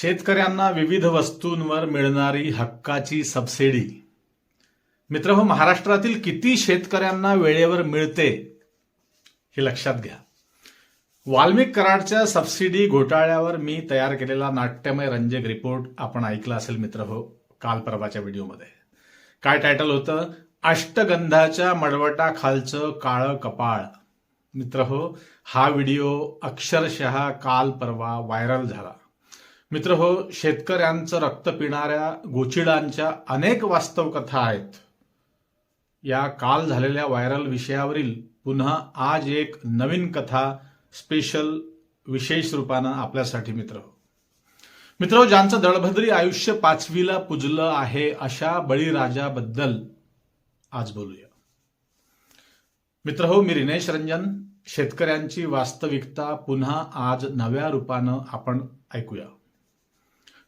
शेतकऱ्यांना विविध वस्तूंवर मिळणारी हक्काची सबसिडी. मित्र हो महाराष्ट्रातील किती शेतकऱ्यांना वेळेवर मिळते हे लक्षात घ्या. वाल्मिक कराडच्या सबसिडी घोटाळ्यावर मी तयार केलेला नाट्यमय रंजक रिपोर्ट आपण ऐकला असेल मित्र हो काल परवाच्या व्हिडिओमध्ये. काय टायटल होतं? अष्टगंधाच्या मडवटाखालचं काळं कपाळ. मित्र हो हा व्हिडिओ अक्षरशः काल परवा व्हायरल झाला. मित्र हो शेतकऱ्यांचं रक्त पिणाऱ्या गोचिडांच्या अनेक वास्तव कथा आहेत. या काल झालेल्या व्हायरल विषयावरील पुन्हा आज एक नवीन कथा स्पेशल विशेष रूपानं आपल्यासाठी मित्र हो. मित्र हो, ज्यांचं दळभद्री आयुष्य पाचवीला पुजलं आहे अशा बळीराजाबद्दल आज बोलूया. मित्र हो मी रिनेश रंजन. शेतकऱ्यांची वास्तविकता पुन्हा आज नव्या रूपानं आपण ऐकूया.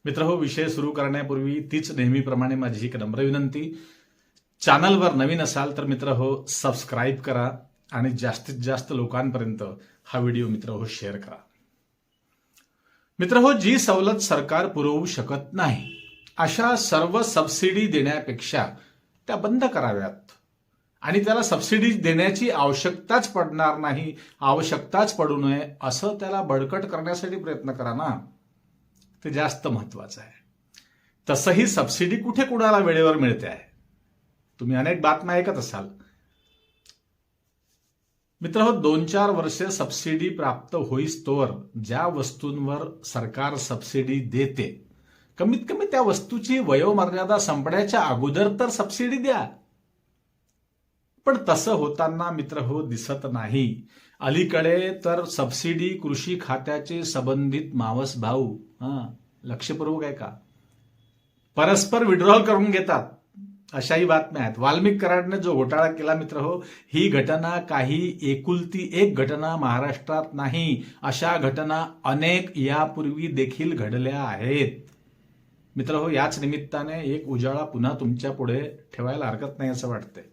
मित्र हो विषय सुरू करण्यापूर्वी तीच नेहमीप्रमाणे माझी एक नम्र विनंती. चॅनलवर नवीन असाल तर मित्र हो सबस्क्राईब करा आणि जास्तीत जास्त लोकांपर्यंत हा व्हिडिओ मित्र हो शेअर करा. मित्र हो जी सवलत सरकार पुरवू शकत नाही अशा सर्व सबसिडी देण्यापेक्षा त्या बंद कराव्यात. आणि त्याला सबसिडी देण्याची आवश्यकताच पडणार नाही आवश्यकताच पडू नये असं त्याला बळकट करण्यासाठी प्रयत्न करा ना. ते जास्त महत्वाचं आहे. तसंही सबसिडी कुठे कुणाला वेळेवर मिळते आहे? तुम्ही अनेक बातम्या ऐकत असाल. मित्र हो दोन चार वर्ष सबसिडी प्राप्त होईस्तोवर ज्या वस्तूंवर सरकार सबसिडी देते कमीत कमी त्या वस्तूची वयोमर्यादा संपण्याच्या अगोदर तर सबसिडी द्या. पण तसं होताना मित्र हो दिसत नाही. अलीकडे तर सबसिडी कृषी खात्याचे संबंधित मावस भाऊ हा लक्षपूर्वक आहे का परस्पर विड्रॉल करून घेतात अशाही बातम्या आहेत. वाल्मिक कराडने जो घोटाळा केला मित्र हो ही घटना काही एकुलती एक घटना महाराष्ट्रात नाही अशा घटना अनेक यापूर्वी देखील घडल्या आहेत. मित्र हो याच निमित्ताने एक उजाळा पुन्हा तुमच्यापुढे ठेवायला हरकत नाही असं वाटतंय.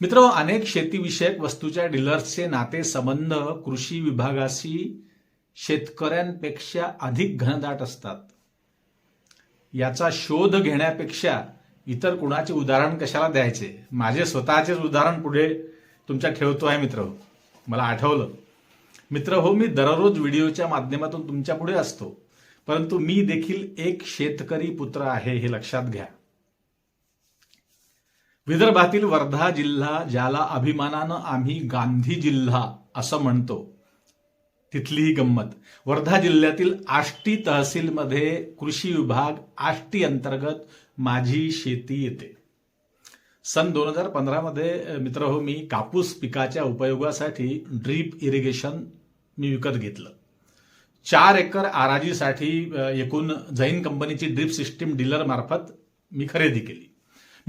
मित्र हो अनेक शेतीविषयक वस्तूच्या डीलर्सचे नाते संबंध कृषी विभागाशी शेतकऱ्यांपेक्षा अधिक घनदाट असतात. याचा शोध घेण्यापेक्षा इतर कुणाचे उदाहरण कशाला द्यायचे? माझे स्वतःचेच उदाहरण पुढे तुमच्या ठेवतो आहे मित्र. मला आठवलं. मित्र हो मी दररोज व्हिडिओच्या माध्यमातून तुमच्यापुढे असतो. परंतु मी देखील एक शेतकरी पुत्र आहे हे लक्षात घ्या. विदर्भातील वर्धा जिल्हा ज्याला अभिमानानं आम्ही गांधी जिल्हा असं म्हणतो तिथली ही गंमत. वर्धा जिल्ह्यातील आष्टी तहसीलमध्ये कृषी विभाग आष्टी अंतर्गत माझी शेती येते. सन दोन हजार पंधरामध्ये मित्र हो मी कापूस पिकाच्या उपयोगासाठी ड्रीप इरिगेशन मी विकत घेतलं. चार एकर आराजीसाठी एकूण जैन कंपनीची ड्रीप सिस्टीम डीलरमार्फत मी खरेदी केली.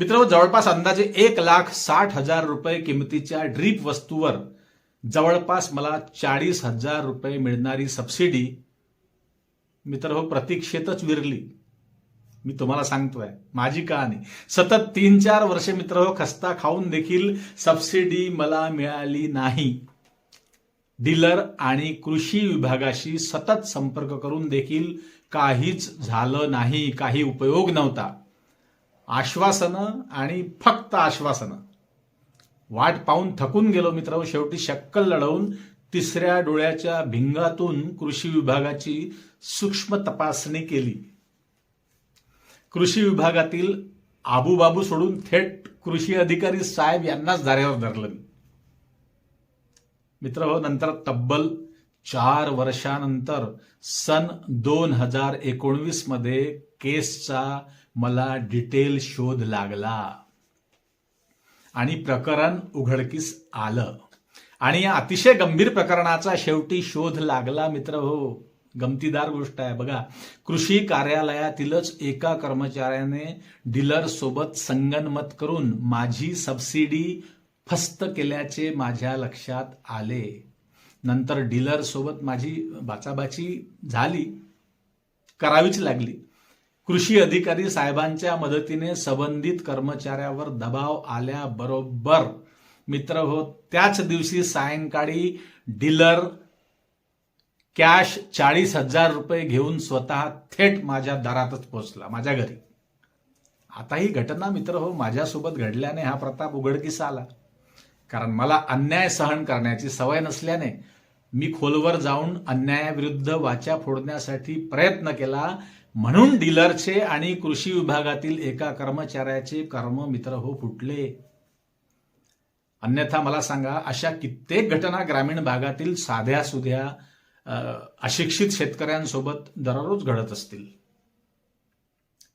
मित्र जवळपास अंदाजे एक लाख साठ हजार रुपये किमतीच्या ड्रीप वस्तूवर जवळपास मला चाळीस हजार रुपये मिळणारी सबसिडी मित्र हो प्रतीक्षेतच विरली. मी तुम्हाला सांगतोय माझी कहाणी. सतत तीन चार वर्ष मित्र हो खस्ता खाऊन देखील सबसिडी मला मिळाली नाही. डीलर आणि कृषी विभागाशी सतत संपर्क करून देखील काहीच झालं नाही काही उपयोग नव्हता. आश्वासनं आणि फक्त आश्वासनं. वाट पाहून थकून गेलो मित्र शेवटी शक्कल लढवून तिसऱ्या डोळ्याच्या भिंगातून कृषी विभागाची सूक्ष्म तपासणी केली. कृषी विभागातील आबूबाबू सोडून थेट कृषी अधिकारी साहेब यांनाच धारेवर धरलं मी. मित्र हो नंतर तब्बल चार वर्षानंतर सन दोन हजार एकोणवीसमध्ये केसचा मला डिटेल शोध लागला. आणि प्रकरण उघडकीस आलं. आणि या अतिशय गंभीर प्रकरणाचा शेवटी शोध लागला मित्र हो. गमतीदार गोष्ट आहे बघा. कृषी कार्यालयातीलच एका कर्मचाऱ्याने डीलर सोबत संगनमत करून माझी सबसिडी फस्त केल्याचे माझ्या लक्षात आले. नंतर डीलर सोबत माझी बाचाबाची झाली. करावीच लागली. कृषी अधिकारी साहेबांच्या मदतीने संबंधित कर्मचाऱ्यावर दबाव आल्याबरोबर मित्र हो त्याच दिवशी सायंकाळी डीलर कॅश चाळीस हजार रुपये घेऊन स्वतः थेट माझ्या दारातच पोहोचला माझ्या घरी. आता ही घटना मित्र हो माझ्यासोबत घडल्याने हा प्रताप उघडकीस आला. कारण मला अन्याय सहन करण्याची सवय नसल्याने मी खोलवर जाऊन अन्यायाविरुद्ध वाचा फोडण्यासाठी प्रयत्न केला म्हणून डीलरचे आणि कृषी विभागातील एका कर्मचाऱ्याचे कर्म मित्र हो फुटले. अन्यथा मला सांगा अशा कित्येक घटना ग्रामीण भागातील साध्या सुध्या अशिक्षित शेतकऱ्यांसोबत दररोज घडत असतील.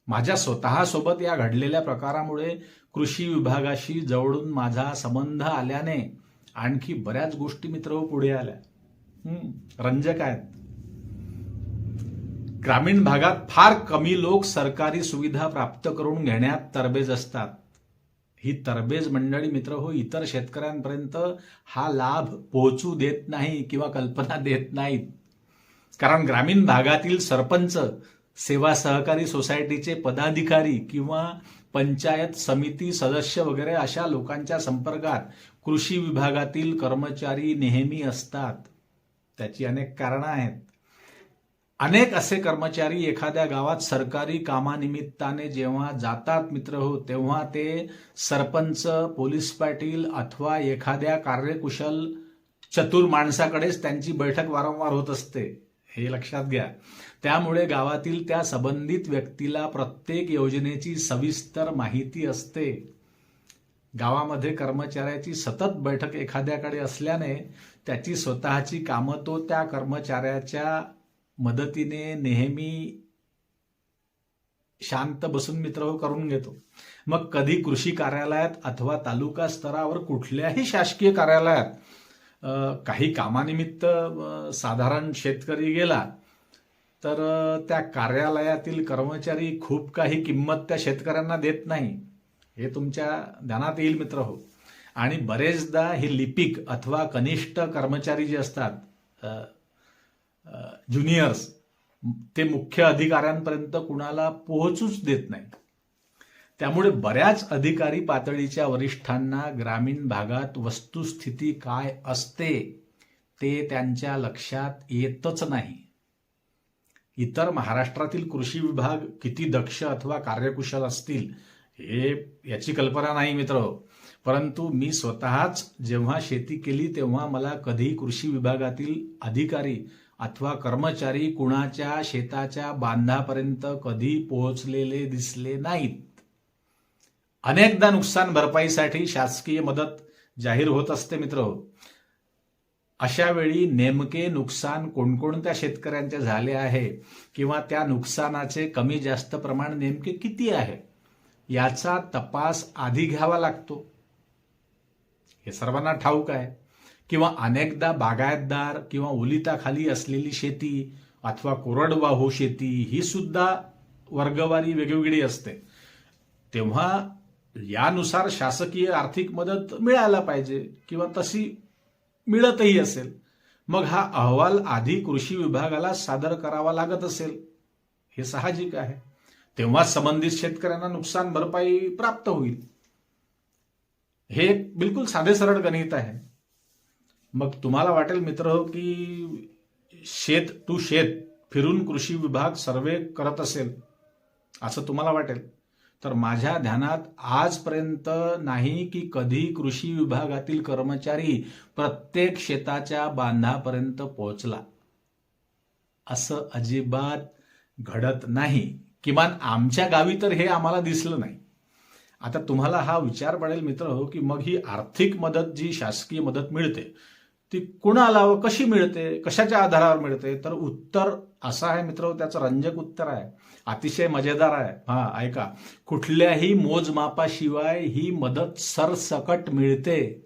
माझ्या स्वतःसोबत या घडलेल्या प्रकारामुळे कृषी विभागाशी जवळून माझा संबंध आल्याने आणखी बऱ्याच गोष्टी मित्र हो पुढे आल्या. हम्म, रंजक आहेत. ग्रामीण भागात फार कमी लोक सरकारी सुविधा प्राप्त करून घेण्यात तरबेज असतात. ही तरबेज मंडळी मित्र हो इतर शेतकऱ्यांपर्यंत हा लाभ पोहोचू देत नाही किंवा कल्पना देत नाहीत. कारण ग्रामीण भागातील सरपंच सेवा सहकारी सोसायटीचे पदाधिकारी किंवा पंचायत समिती सदस्य वगैरे अशा लोकांच्या संपर्कात कृषी विभागातील कर्मचारी नेहमी असतात. त्याची अनेक कारणं आहेत. अनेक असे कर्मचारी एखाद्या गावात सरकारी कामानिमित्ताने जेव्हा जातात मित्र हो तेव्हा ते सरपंच पोलीस पाटील अथवा एखाद्या कार्यकुशल चतुर माणसाकडेच त्यांची बैठक वारंवार होत असते. हे लक्षात घ्या. त्यामुळे गावातील त्या संबंधित व्यक्तीला प्रत्येक योजनेची सविस्तर माहिती असते. गावामध्ये कर्मचाऱ्याची सतत बैठक एखाद्याकडे असल्याने त्याची स्वतःची कामं तो त्या कर्मचाऱ्याच्या मदतीने नेहमी शांत बसून मित्र हो करून घेतो. मग कधी कृषी कार्यालयात अथवा तालुका स्तरावर कुठल्याही शासकीय कार्यालयात काही कामानिमित्त साधारण शेतकरी गेला तर त्या कार्यालयातील कर्मचारी खूप काही किंमत त्या शेतकऱ्यांना देत नाही. हे तुमच्या ध्यानात येईल मित्र हो आणि बरेचदा हे लिपिक अथवा कनिष्ठ कर्मचारी जे असतात ज्युनियर्स ते मुख्य अधिकाऱ्यांपर्यंत कुणाला पोहोचूच देत नाही त्यामुळे बऱ्याच अधिकारी पातळीच्या वरिष्ठांना ग्रामीण भागात वस्तुस्थिती काय असते ते त्यांच्या लक्षात येतच नाही. इतर महाराष्ट्रातील कृषी विभाग किती दक्ष अथवा कार्यकुशल असतील हे याची कल्पना नाही मित्र. परंतु मी स्वतःच जेव्हा शेती केली तेव्हा मला कधी कृषी विभागातील अधिकारी अथवा कर्मचारी कुणाच्या शेताच्या बांधापर्यंत कधी पोहोचलेले दिसले नाहीत. अनेकदा नुकसान भरपाईसाठी शासकीय मदत जाहीर होत असते मित्र. अशा वेळी नेमके नुकसान कोणकोणत्या शेतकऱ्यांचे झाले आहे किंवा त्या नुकसानाचे कमी जास्त प्रमाण नेमके किती आहे याचा तपास आधी घ्यावा लागतो. हे सर्वांना ठाऊक आहे. किंवा अनेकदा बागायतदार किंवा ओलिताखाली असलेली शेती अथवा कोरडवाहू शेती ही सुद्धा वर्गवारी वेगवेगळी असते. तेव्हा यानुसार शासकीय आर्थिक मदत मिळायला पाहिजे किंवा तशी मिळतही असेल. मग हा अहवाल आधी कृषी विभागाला सादर करावा लागत असेल. हे साहजिक आहे. तेव्हा संबंधित शेतकऱ्यांना नुकसान भरपाई प्राप्त होईल. हे एक बिलकुल साधे सरळ गणित आहे. मग तुम्हाला वाटेल मित्र हो की शेत टू शेत फिरून कृषी विभाग सर्वे करत असेल असं तुम्हाला वाटेल. तर माझ्या ध्यानात आजपर्यंत नाही की कधी कृषी विभागातील कर्मचारी प्रत्येक शेताच्या बांधापर्यंत पोहोचला. असं अजिबात घडत नाही. किमान आमच्या गावी तर हे आम्हाला दिसलं नाही. आता तुम्हाला हा विचार पडेल मित्र हो की मग ही आर्थिक मदत जी शासकीय मदत मिळते ती कुणाला व कशी मिळते कशाच्या आधारावर मिळते? तर उत्तर असं आहे मित्र त्याचं रंजक उत्तर आहे. अतिशय मजेदार आहे. हा ऐका. कुठल्याही मोजमापाशिवाय ही मदत सरसकट मिळते.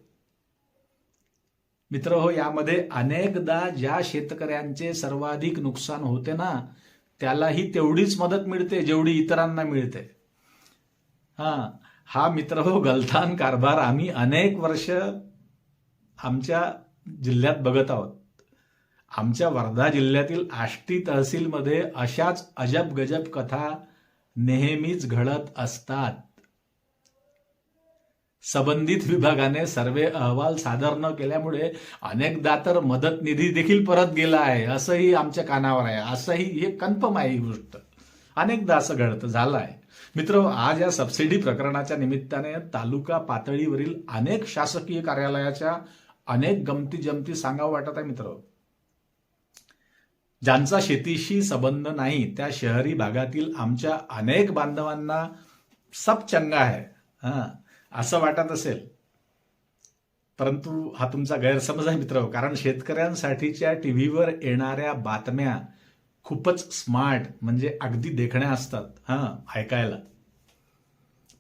मित्र हो यामध्ये अनेकदा ज्या शेतकऱ्यांचे सर्वाधिक नुकसान होते ना त्यालाही तेवढीच मदत मिळते जेवढी इतरांना मिळते. हा हा मित्र हो गलथान कारभार आम्ही अनेक वर्ष आमच्या जिल्ह्यात बघत आहोत. आमच्या वर्धा जिल्ह्यातील आष्टी तहसीलमध्ये अशाच अजब गजब कथा नेहमीच घडत असतात. संबंधित विभागाने सर्वे अहवाल सादर न केल्यामुळे अनेकदा तर मदत निधी देखील परत गेला आहे असंही आमच्या कानावर आहे. असंही हे कन्फर्म आहे ही गोष्ट. अनेकदा असं घडतं झालं आहे मित्र आज या सबसिडी प्रकरणाच्या निमित्ताने तालुका पातळीवरील अनेक शासकीय कार्यालयाच्या अनेक गमती जमती सांगावं वाटत आहे मित्र. ज्यांचा शेतीशी संबंध नाही त्या शहरी भागातील आमच्या अनेक बांधवांना सब चंगा आहे. हा असं वाटत असेल. परंतु हा तुमचा गैरसमज आहे मित्र कारण शेतकऱ्यांसाठीच्या टीव्हीवर येणाऱ्या बातम्या खूपच स्मार्ट म्हणजे अगदी देखण्या असतात हा ऐकायला.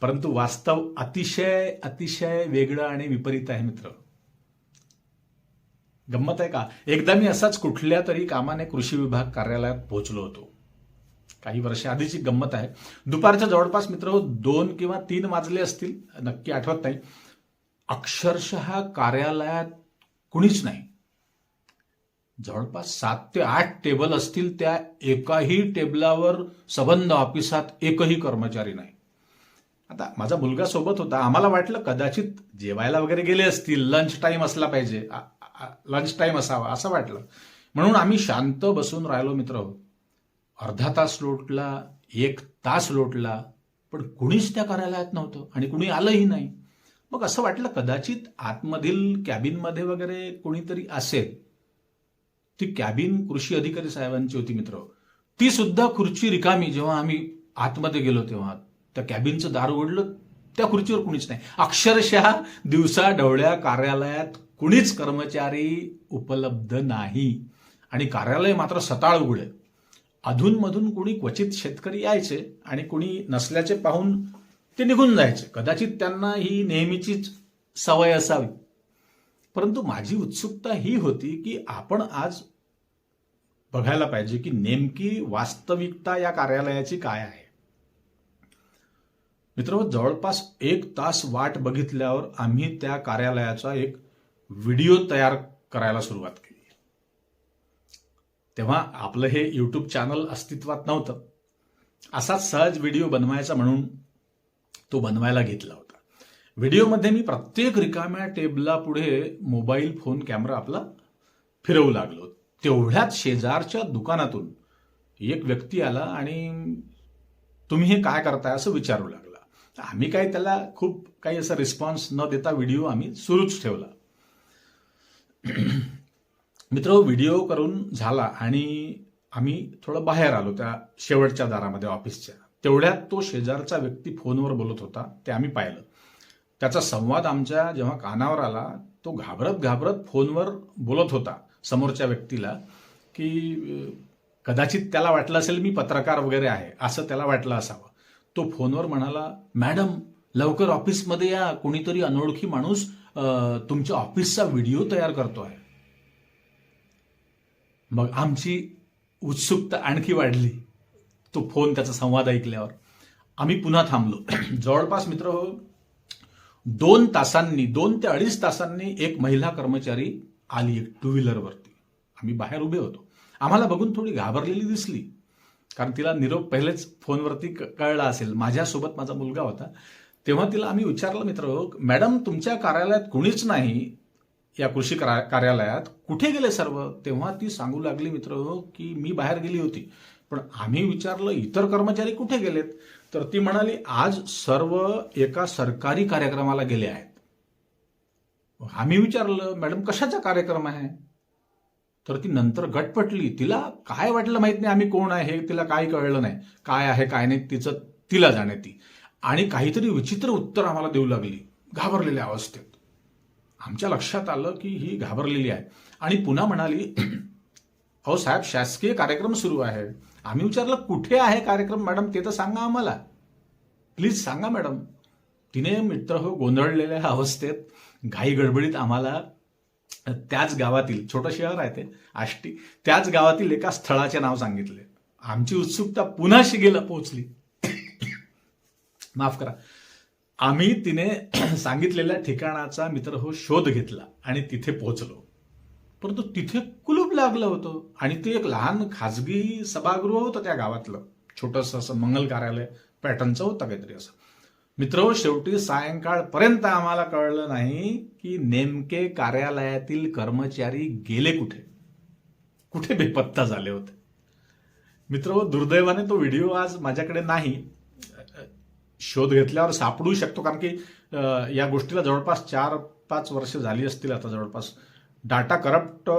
परंतु वास्तव अतिशय अतिशय वेगळं आणि विपरीत आहे मित्र. गंमत आहे का? एकदा मी असाच कुठल्या तरी कामाने कृषी विभाग कार्यालयात पोहोचलो होतो. काही वर्ष आधीची गंमत आहे. दुपारच्या जवळपास मित्र हो, दोन किंवा तीन वाजले असतील नक्की आठवत नाही. अक्षरशः कार्यालयात कुणीच नाही. जवळपास सात ते आठ टेबल असतील त्या एकाही टेबलावर सबंध ऑफिसात एकही कर्मचारी नाही. आता माझा मुलगा सोबत होता. आम्हाला वाटलं कदाचित जेवायला वगैरे गेले असतील लंच टाईम असला पाहिजे. लंच टाइम असावा असं वाटलं. म्हणून आम्ही शांत बसून राहिलो मित्र. अर्धा तास लोटला एक तास लोटला पण कुणीच त्या कार्यालयात नव्हतं आणि कुणी आलंही नाही. मग असं वाटलं कदाचित आतमधील कॅबिनमध्ये वगैरे कोणीतरी असेल. ती कॅबिन कृषी अधिकारी साहेबांची होती मित्र. ती सुद्धा खुर्ची रिकामी जेव्हा आम्ही आतमध्ये गेलो तेव्हा. त्या कॅबिनचं दार उघडलं त्या खुर्चीवर कुणीच नाही. अक्षरशः दिवसा ढवळ्या कार्यालयात कुणीच कर्मचारी उपलब्ध नाही. आणि कार्यालय मात्र सताळ उघडे. अधूनमधून कुणी क्वचित शेतकरी यायचे आणि कुणी नसल्याचे पाहून ते निघून जायचे. कदाचित त्यांना ही नेहमीचीच सवय असावी. परंतु माझी उत्सुकता ही होती की आपण आज बघायला पाहिजे की नेमकी वास्तविकता या कार्यालयाची काय आहे. मित्र जवळपास एक तास वाट बघितल्यावर आम्ही त्या कार्यालयाचा एक व्हिडिओ तयार करायला सुरुवात केली. तेव्हा आपलं हे युट्यूब चॅनल अस्तित्वात नव्हतं. असाच सहज व्हिडिओ बनवायचा म्हणून तो बनवायला घेतला होता. व्हिडिओमध्ये मी प्रत्येक रिकाम्या टेबला पुढे मोबाईल फोन कॅमेरा आपला फिरवू लागलो. तेवढ्याच शेजारच्या दुकानातून एक व्यक्ती आला आणि तुम्ही हे काय करताय असं विचारू लागला. आम्ही काय त्याला खूप काही असा रिस्पॉन्स न देता व्हिडिओ आम्ही सुरूच ठेवला. मित्र व्हिडिओ करून झाला आणि आम्ही थोडं बाहेर आलो त्या शेवटच्या दारामध्ये ऑफिसच्या. तेवढ्यात तो शेजारचा व्यक्ती फोनवर बोलत होता ते आम्ही पाहिलं. त्याचा संवाद आमच्या जेव्हा कानावर आला तो घाबरत घाबरत फोनवर बोलत होता समोरच्या व्यक्तीला की कदाचित त्याला वाटलं असेल मी पत्रकार वगैरे आहे असं त्याला वाटलं असावं. तो फोनवर म्हणाला मॅडम लवकर ऑफिसमध्ये या कोणीतरी अनोळखी माणूस तुमच्या ऑफिसचा व्हिडिओ तयार करतो आहे मग आमची उत्सुकता आणखी वाढली. तो फोन त्याचा संवाद ऐकल्यावर. आम्ही पुन्हा थांबलो. जवळपास मित्र हो दोन तासांनी दोन ते अडीच तासांनी एक महिला कर्मचारी आली एक टू व्हीलरवरती आम्ही बाहेर उभे होतो. आम्हाला बघून थोडी घाबरलेली दिसली. कारण तिला निरोप पहिलेच फोनवरती कळला असेल. माझ्यासोबत माझा मुलगा होता. तेव्हा तिला आम्ही विचारलं मित्र मॅडम तुमच्या कार्यालयात कुणीच नाही. या कृषी कार्यालयात कुठे गेले सर्व? तेव्हा ती सांगू लागली मित्र की मी बाहेर गेली होती. पण आम्ही विचारलं इतर कर्मचारी कुठे गेलेत? तर ती म्हणाली आज सर्व एका सरकारी कार्यक्रमाला गेले आहेत. आम्ही विचारलं मॅडम कशाचा कार्यक्रम आहे? तर ती नंतर गटपटली तिला काय वाटलं माहीत नाही आम्ही कोण आहे हे तिला काय कळलं नाही. काय आहे काय नाही तिचं तिला जाणे ती. आणि काहीतरी विचित्र उत्तर आम्हाला देऊ लागली. घाबरलेल्या अवस्थेत. आमच्या लक्षात आलं की ही घाबरलेली आहे. आणि पुन्हा म्हणाली अहो साहेब शासकीय कार्यक्रम सुरू आहे. आम्ही विचारलं कुठे आहे कार्यक्रम मॅडम? ते तर सांगा आम्हाला. प्लीज सांगा मॅडम. तिने मित्र हो गोंधळलेल्या अवस्थेत घाई गडबडीत आम्हाला त्याच गावातील छोटं शहर आहे ते आष्टी त्याच गावातील एका स्थळाचे नाव सांगितले. आमची उत्सुकता पुन्हा शिगेला पोहोचली. माफ करा. आम्ही तिने सांगितलेल्या ठिकाणाचा मित्र हो शोध घेतला आणि तिथे पोहोचलो. परंतु तिथे कुलूप लागलं होतं आणि ते एक लहान खाजगी सभागृह होतं त्या गावातलं. छोटस असं मंगल कार्यालय पॅटर्नचं होतं काहीतरी असं. मित्र शेवटी सायंकाळपर्यंत आम्हाला कळलं नाही की नेमके कार्यालयातील कर्मचारी गेले कुठे. कुठे बेपत्ता झाले होते. मित्र दुर्दैवाने तो व्हिडिओ आज माझ्याकडे नाही. शोध घेतल्यावर सापडू शकतो. कारण की या गोष्टीला जवळपास चार पाच वर्ष झाली असतील आता जवळपास. डाटा करप्ट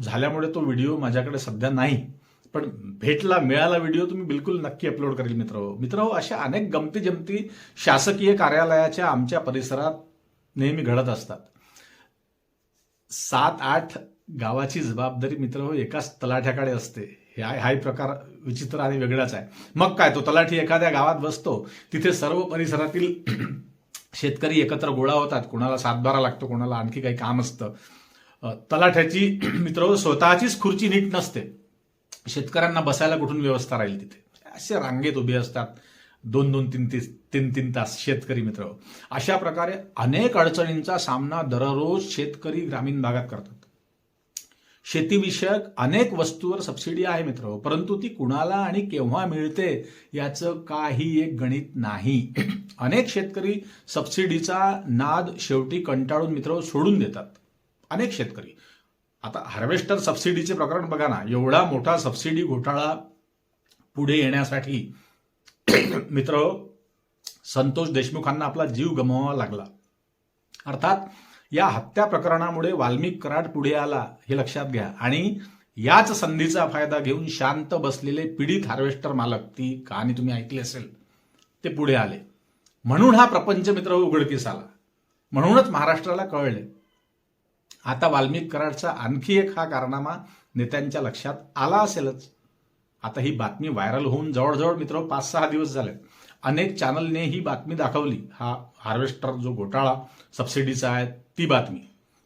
झाल्यामुळे तो व्हिडिओ माझ्याकडे सध्या नाही. पण भेटला मिळाला व्हिडिओ तुम्ही बिलकुल नक्की अपलोड करेल मित्र मित्र अशा अनेक गमती जमती शासकीय कार्यालयाच्या आमच्या परिसरात नेहमी घडत असतात. सात आठ गावाची जबाबदारी मित्र हो एकाच तलाठ्याकडे असते. हा हाही प्रकार विचित्र आणि वेगळाच आहे. मग काय तो तलाठी एखाद्या गावात बसतो. तिथे सर्व परिसरातील शेतकरी एकत्र गोळा होतात. कोणाला सातबारा लागतो कोणाला आणखी काही काम असतं. तलाठ्याची मित्र स्वतःचीच खुर्ची नीट नसते. शेतकऱ्यांना बसायला कुठून व्यवस्था राहील तिथे? असे रांगेत उभे असतात. दोन दोन तीन तीस तीन तीन तास शेतकरी मित्र. अशा प्रकारे अनेक अडचणींचा सामना दररोज शेतकरी ग्रामीण भागात करतात. शेतीविषयक अनेक वस्तूवर सबसिडी आहे मित्र. परंतु ती कुणाला आणि केव्हा मिळते याचं काही एक गणित नाही. अनेक शेतकरी सबसिडीचा नाद शेवटी कंटाळून मित्र सोडून देतात. अनेक शेतकरी. आता हार्वेस्टर सबसिडीचे प्रकरण बघा ना. एवढा मोठा सबसिडी घोटाळा पुढे येण्यासाठी मित्र संतोष देशमुखांना आपला जीव गमवावा लागला. अर्थात या हत्या प्रकरणामुळे वाल्मिक कराड पुढे आला हे लक्षात घ्या. आणि याच संधीचा फायदा घेऊन शांत बसलेले पीडित हार्वेस्टर मालक ती कहाणी तुम्ही ऐकली असेल ते पुढे आले. म्हणून हा प्रपंच मित्र उघडकीस आला. म्हणूनच महाराष्ट्राला कळले. आता वाल्मिक कराडचा आणखी एक हा कारनामा नेत्यांच्या लक्षात आला असेलच. आता ही बातमी व्हायरल होऊन जवळजवळ मित्र पाच सहा दिवस झाले अनेक चॅनलने ही बातमी दाखवली. हा हार्वेस्टर जो घोटाळा सबसिडीचा आहे ती बातमी.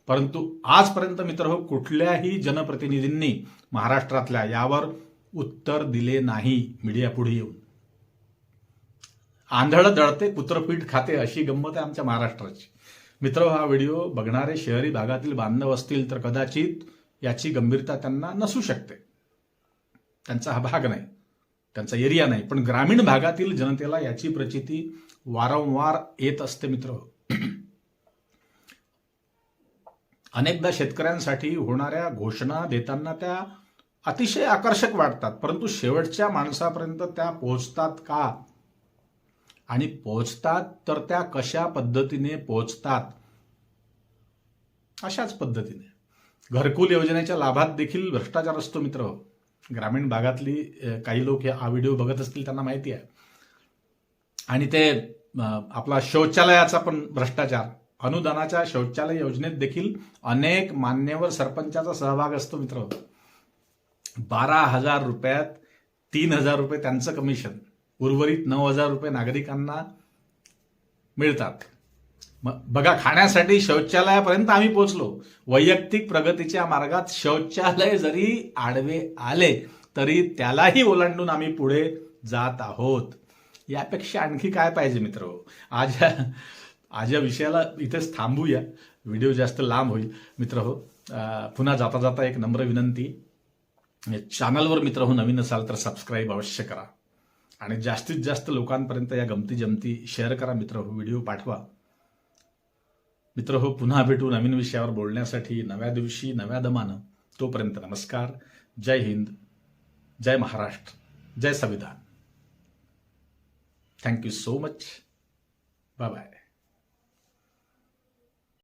परंतु आजपर्यंत मित्र हो कुठल्याही जनप्रतिनिधींनी महाराष्ट्रातल्या यावर उत्तर दिले नाही मीडिया पुढे येऊन. आंधळ दळते कुत्रपीठ खाते अशी गंमत आहे आमच्या महाराष्ट्राची. मित्र हो, हा व्हिडिओ बघणारे शहरी भागातील बांधव असतील तर कदाचित याची गंभीरता त्यांना नसू शकते. त्यांचा हा भाग नाही. त्यांचा एरिया नाही. पण ग्रामीण भागातील जनतेला याची प्रचिती वारंवार येत असते मित्र. अनेकदा शेतकऱ्यांसाठी होणाऱ्या घोषणा देताना त्या अतिशय आकर्षक वाटतात. परंतु शेवटच्या माणसापर्यंत त्या पोहोचतात का? आणि पोहोचतात तर त्या कशा पद्धतीने पोहोचतात? अशाच पद्धतीने. घरकुल योजनेच्या लाभात देखील भ्रष्टाचार असतो मित्र. ग्रामीण भागातली काही लोक हा व्हिडिओ बघत असतील त्यांना माहिती आहे. आणि ते आपला शौचालयाचा पण भ्रष्टाचार अनुदानाच्या शौचालय योजनेत देखील अनेक मान्यवर सरपंचाचा सहभाग असतो मित्र. बारा हजार रुपयात तीन हजार रुपये त्यांचं कमिशन उर्वरित नऊ हजार रुपये नागरिकांना मिळतात. बघा खाण्यासाठी शौचालयापर्यंत आम्ही पोहोचलो. वैयक्तिक प्रगतीच्या मार्गात शौचालय जरी आडवे आले तरी त्यालाही ओलांडून आम्ही पुढे जात आहोत. यापेक्षा आणखी काय पाहिजे मित्र? आज आज या विषयाला इथेच थांबूया. व्हिडिओ जास्त लांब होईल. मित्र हो पुन्हा जाता जाता एक नम्र विनंती. चॅनलवर मित्र हो नवीन असाल तर सबस्क्राईब अवश्य करा. आणि जास्तीत जास्त लोकांपर्यंत या गमती जमती शेअर करा. मित्र हो व्हिडिओ पाठवा. मित्र हो पुन्हा भेटू नवीन विषयावर बोलण्यासाठी नव्या दिवशी नव्या दमानं तोपर्यंत नमस्कार. जय हिंद जय महाराष्ट्र जय संविधान. Thank you so much bye bye